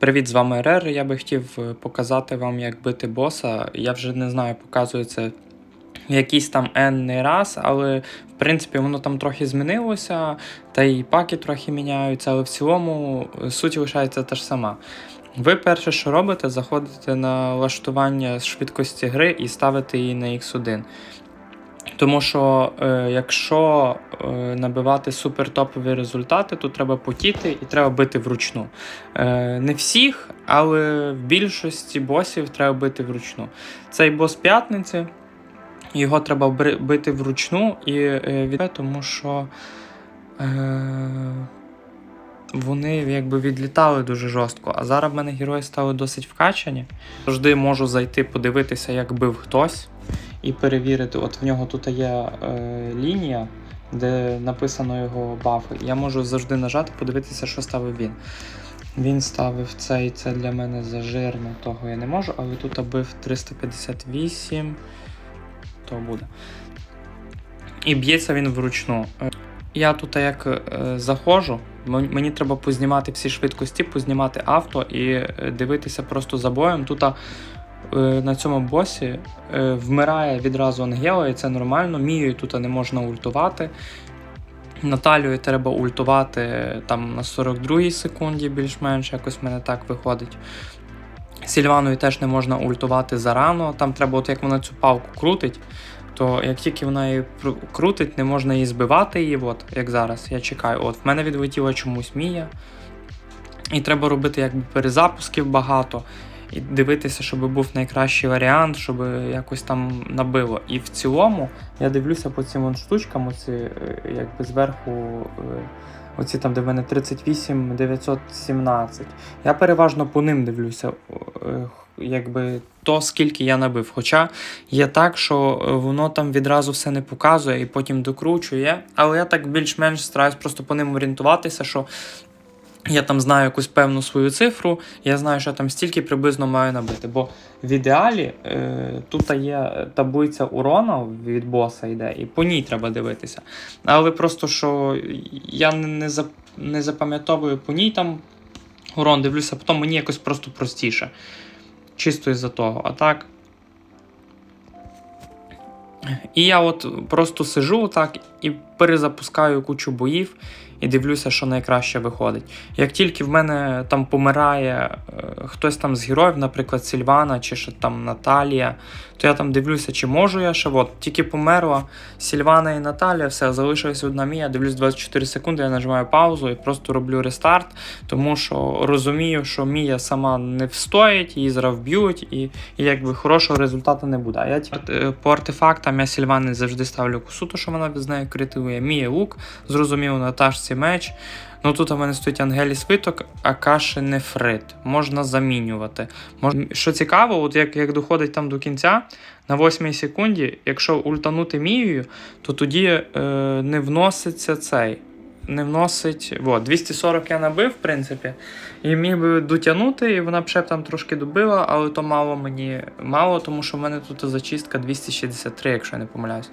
Привіт, з вами РР. Я би хотів е, показати вам, як бити боса. Я вже не знаю, показую це якийсь там енний раз, але в принципі воно там трохи змінилося, та й паки трохи міняються, але в цілому е, суть лишається та ж сама. Ви перше, що робите, заходите на влаштування швидкості гри і ставите її на X1. Тому що е, якщо е, набивати супертопові результати, то треба потіти і треба бити вручну. Е, не всіх, але в більшості босів треба бити вручну. Цей бос п'ятниці, його треба бити вручну і е, від... тому що е, вони якби відлітали дуже жорстко. А зараз в мене герої стали досить вкачані. Завжди можу зайти подивитися, як бив хтось і перевірити. От в нього тут є е, лінія, де написано його бафи. Я можу завжди нажати, подивитися, що ставив він. Він ставив це, і це для мене зажирно, того я не можу, але тут бив 358, то буде. І б'ється він вручну. Е, Я тут як е, заходжу, мені треба познімати всі швидкості, познімати авто і е, дивитися просто за боєм. Тут на цьому босі е, вмирає відразу Ангела, і це нормально. Мією тут не можна ультувати. Наталію треба ультувати е, там на 42 секунді, більш-менш, якось в мене так виходить. Сільваною теж не можна ультувати зарано. Там треба, от як вона цю палку крутить, то як тільки вона її крутить, не можна її збивати її, от як зараз. Я чекаю. От в мене відлетіла чомусь Мія. І треба робити якби перезапусків багато. І дивитися, щоб був найкращий варіант, щоб якось там набило. І в цілому я дивлюся по цим штучкам, оці, е, якби зверху, е, оці там, де в мене 38 917. Я переважно по ним дивлюся, е, якби то, скільки я набив. Хоча є так, що воно там відразу все не показує і потім докручує. Але я так більш-менш стараюсь просто по ним орієнтуватися, що я там знаю якусь певну свою цифру, я знаю, що я там стільки приблизно маю набити. Бо в ідеалі е, тут є таблиця урона від боса йде, і по ній треба дивитися. Але просто що я не, не, зап- не запам'ятовую по ній там урон, дивлюся, потім мені якось просто простіше. Чисто із-за того. А так. І я от просто сижу так і перезапускаю кучу боїв і дивлюся, що найкраще виходить. Як тільки в мене там помирає е, хтось там з героїв, наприклад, Сільвана чи ще там Наталія, то я там дивлюся, чи можу я ще. От, тільки померла Сільвана і Наталія, все, залишилась одна мія, дивлюсь 24 секунди, я нажимаю паузу і просто роблю рестарт, тому що розумію, що Мія сама не встоїть, її зараз вб'ють, і, і якби хорошого результату не буде. А я ті- е, по артефактам я Сільвани завжди ставлю косу, то що вона з нею критикує. Мія лук, зрозуміло, Наташці меч. Ну тут у мене стоїть Ангелі свиток, а каші нефрит. Можна замінювати. Мож... Що цікаво, от як, як доходить там до кінця, на 8 секунді, якщо ультанути мією, то тоді е, не вноситься цей. Не вносить. Во, 240 я набив, в принципі. І міг би дотягнути, і вона б ще б там трошки добила, але то мало мені мало, тому що в мене тут зачистка 263, якщо я не помиляюсь.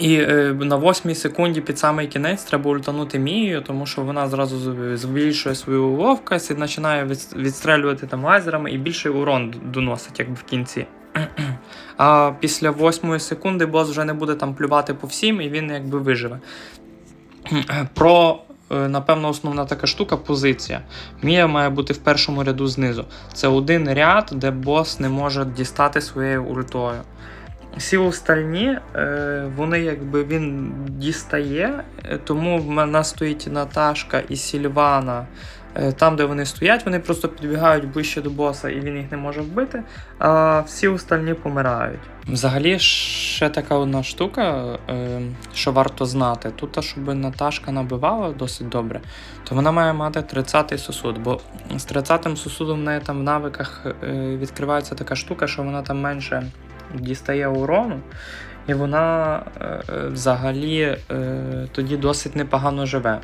І е, на восьмій секунді під самий кінець треба ультанути Мією, тому що вона зразу збільшує свою ловкость і починає відстрелювати там лазерами і більший урон доносить, якби в кінці. А після восьмої секунди бос вже не буде там плювати по всім, і він якби виживе. Про, е, напевно, основна така штука позиція. Мія має бути в першому ряду знизу. Це один ряд, де бос не може дістати своєю ультою. Всі остальні, е, вони якби він дістає, е, тому в мене стоїть Наташка і Сільвана. Е, Там, де вони стоять, вони просто підбігають ближче до боса і він їх не може вбити, а всі остальні помирають. Взагалі, ще така одна штука, що варто знати. Тут, щоб Наташка набивала досить добре, то вона має мати 30-й сосуд, бо з 30-м сосудом в неї там в навиках відкривається така штука, що вона там менше дістає урону, і вона е, е, взагалі е, тоді досить непогано живе.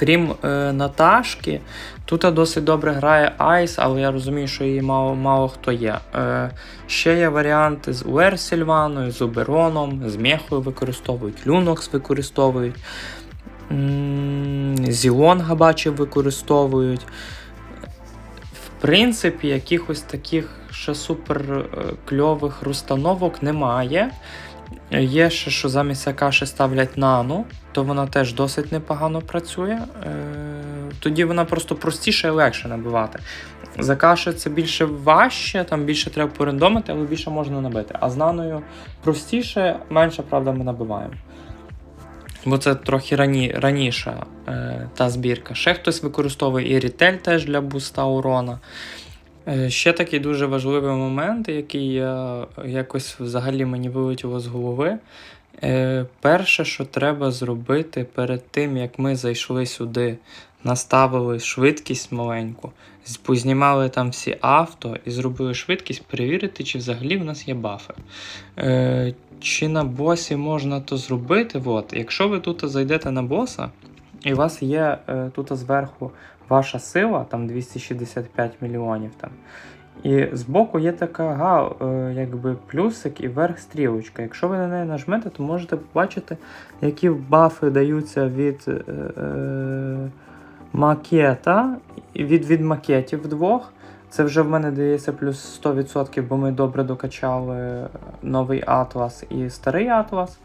Крім е, Наташки, тут досить добре грає Айс, але я розумію, що її мало, мало хто є. Е, ще є варіанти з Уер Сільваною, з Обероном, з Мехою використовують, Люнокс використовують, Зілонга бачив використовують. Принципі, якихось таких ще супер е, кльових розстановок немає. Є ще, що замість Акаші ставлять нану, то вона теж досить непогано працює. Е, Тоді вона просто простіше і легше набивати. За каші це більше важче, там більше треба порендомити, але більше можна набити. А з наною простіше, менше, правда, ми набиваємо. Бо це трохи рані, раніша е, та збірка. Ще хтось використовує і рітель теж для буста урона. Е, ще такий дуже важливий момент, який я якось взагалі мені вилетіло з голови. Е, перше, що треба зробити перед тим, як ми зайшли сюди, наставили швидкість маленьку, познімали там всі авто і зробили швидкість, перевірити, чи взагалі в нас є бафи. Е, чи на босі можна то зробити? От, якщо ви тут зайдете на боса, і у вас є е, тут зверху ваша сила, там 265 мільйонів. Там, і збоку є така га, е, якби плюсик і верх стрілочка. Якщо ви на неї нажмете, то можете побачити, які бафи даються від е, е, макета, від, від макетів двох. Це вже в мене дається плюс 100%, бо ми добре докачали новий атлас і старий атлас.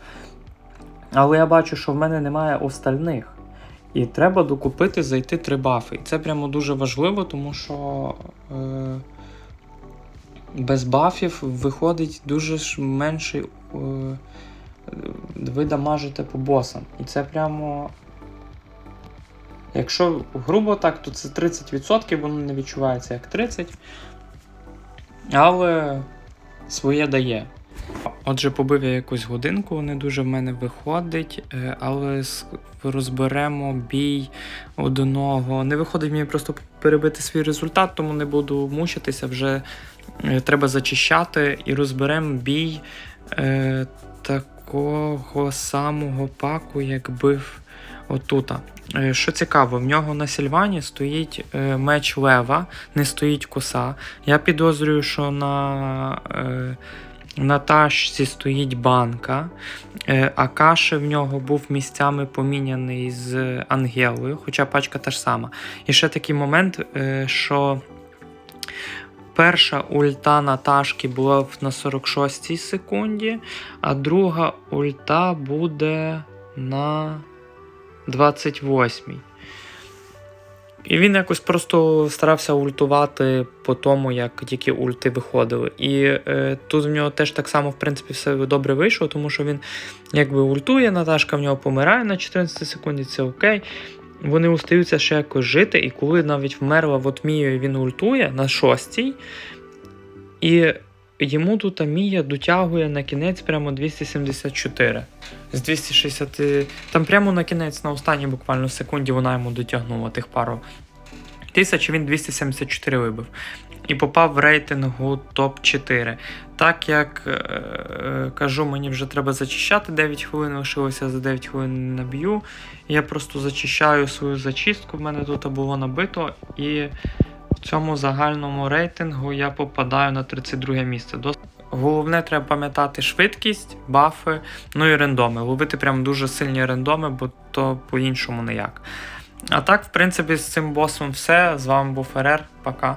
Але я бачу, що в мене немає остальних. І треба докупити, зайти три бафи. І це прямо дуже важливо, тому що е, без бафів виходить дуже менший. Е, ви дамажите по босам. І це прямо. Якщо грубо так, то це 30%, воно не відчувається як 30%. Але своє дає. Отже, побив я якусь годинку, не дуже в мене виходить, е, але розберемо бій одного. Не виходить мені просто перебити свій результат, тому не буду мучитися. Вже е, треба зачищати і розберемо бій е, такого самого паку, як бив отута. Е, Що цікаво, в нього на Сільвані стоїть е, меч лева, не стоїть коса. Я підозрюю, що на. Е, на ташці стоїть банка, а каші в нього був місцями поміняний з Ангелою, хоча пачка та ж сама. І ще такий момент, що перша ульта Наташки була на 46 секунді, а друга ульта буде на 28. І він якось просто старався ультувати по тому, як тільки ульти виходили. І е, тут в нього теж так само, в принципі, все добре вийшло, тому що він якби ультує, Наташка в нього помирає на 14 секунді, це окей. Вони устаються ще якось жити, і коли навіть вмерла от Мія, і він ультує на шостій, і йому тут Мія дотягує на кінець прямо 274. З 260. Там прямо на кінець, на останній буквально секунді, вона йому дотягнула тих пару тисяч, він 274 вибив. І попав в рейтингу топ-4. Так як е, е, кажу, мені вже треба зачищати 9 хвилин, лишилося за 9 хвилин наб'ю. Я просто зачищаю свою зачистку, в мене тут було набито, і цьому загальному рейтингу я попадаю на 32 місце. Головне, треба пам'ятати швидкість, бафи, ну і рендоми. Ловити прям дуже сильні рендоми, бо то по-іншому ніяк. А так, в принципі, з цим босом все. З вами був РР. Пока.